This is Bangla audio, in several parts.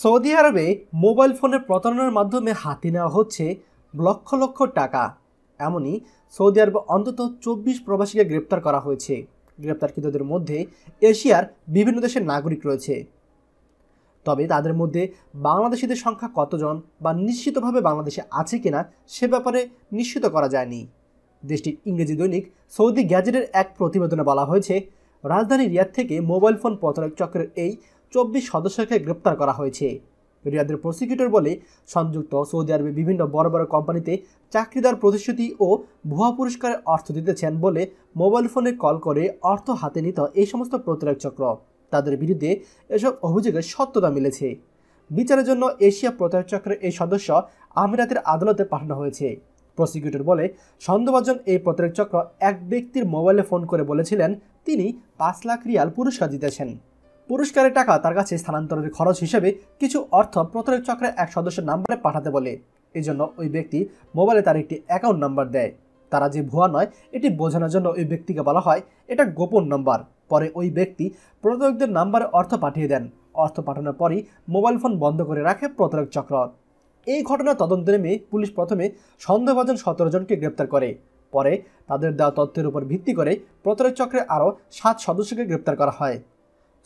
সৌদি আরবে মোবাইল ফোনের প্রতারণার মাধ্যমে হাতে নেওয়া হচ্ছে লক্ষ লক্ষ টাকা। এমনই সৌদি আরবে অন্তত চব্বিশ প্রবাসীকে গ্রেপ্তার করা হয়েছে। গ্রেপ্তারকৃতদের মধ্যে এশিয়ার বিভিন্ন দেশের নাগরিক রয়েছে। তবে তাদের মধ্যে বাংলাদেশিদের সংখ্যা কতজন বা নিশ্চিতভাবে বাংলাদেশে আছে কিনা সে ব্যাপারে নিশ্চিত করা যায়নি। দেশটির ইংরেজি দৈনিক সৌদি গ্যাজেটের এক প্রতিবেদনে বলা হয়েছে, রাজধানী রিয়াদ থেকে মোবাইল ফোন প্রতারক চক্রের এই চব্বিশ সদস্যকে গ্রেপ্তার করা হয়েছে। রিয়াদের প্রসিকিউটর বলে, সংযুক্ত সৌদি আরবে বিভিন্ন বড় বড় কোম্পানিতে চাকরি দেওয়ার প্রতিশ্রুতি ও ভুয়া পুরস্কারের অর্থ দিতেছেন বলে মোবাইল ফোনে কল করে অর্থ হাতে নিত এই সমস্ত প্রতারক চক্র। তাদের বিরুদ্ধে এসব অভিযোগের সত্যতা মিলেছে। বিচারের জন্য এশিয়া প্রতারক চক্রের এই সদস্য আমিরাতের আদালতে পাঠানো হয়েছে। প্রসিকিউটর বলে, সন্দেহভাজন এই প্রতারক চক্র এক ব্যক্তির মোবাইলে ফোন করে বলেছিলেন, তিনি পাঁচ লাখ রিয়াল পুরস্কার জিতেছেন। পুরস্কারের টাকা তার কাছে স্থানান্তরের খরচ হিসেবে কিছু অর্থ প্রতারক চক্রের এক সদস্যের নাম্বারে পাঠাতে বলে। এজন্য ওই ব্যক্তি মোবাইলে তার একটি অ্যাকাউন্ট নাম্বার দেয়। তারা যে ভুয়া নয়, এটি বোঝানোর জন্য ওই ব্যক্তিকে বলা হয়, এটা গোপন নাম্বার পরে ওই ব্যক্তি প্রতারকদের নাম্বারে অর্থ পাঠিয়ে দেন। অর্থ পাঠানোর পরই মোবাইল ফোন বন্ধ করে রাখে প্রতারক চক্র। এই ঘটনার তদন্তে নেমে পুলিশ প্রথমে সন্দেহভাজন সতেরো জনকে গ্রেপ্তার করে। পরে তাদের দেওয়া তথ্যের উপর ভিত্তি করে প্রতারক চক্রের আরও সাত সদস্যকে গ্রেপ্তার করা হয়।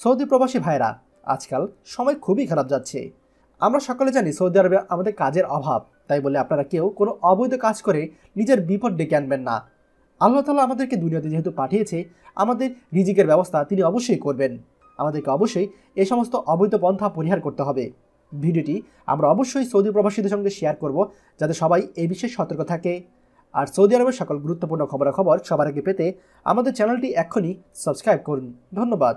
সৌদি প্রবাসী ভাইরা, আজকাল সময় খুবই খারাপ যাচ্ছে। আমরা সকলে জানি সৌদি আরবে আমাদের কাজের অভাব, তাই বলে আপনারা কেউ কোনো অবৈধ কাজ করে নিজের বিপদ ডেকে আনবেন না। আল্লাহ তালা আমাদেরকে দুনিয়াতে যেহেতু পাঠিয়েছে, আমাদের রিজিকের ব্যবস্থা তিনি অবশ্যই করবেন। আমাদেরকে অবশ্যই এ সমস্ত অবৈধ পন্থা পরিহার করতে হবে। ভিডিওটি আমরা অবশ্যই সৌদি প্রবাসীদের সঙ্গে শেয়ার করব, যাতে সবাই এই বিষয়ে সতর্ক থাকে। আর সৌদি আরবের সকল গুরুত্বপূর্ণ খবরাখবর সবার আগে পেতে আমাদের চ্যানেলটি এক্ষুনি সাবস্ক্রাইব করুন। ধন্যবাদ।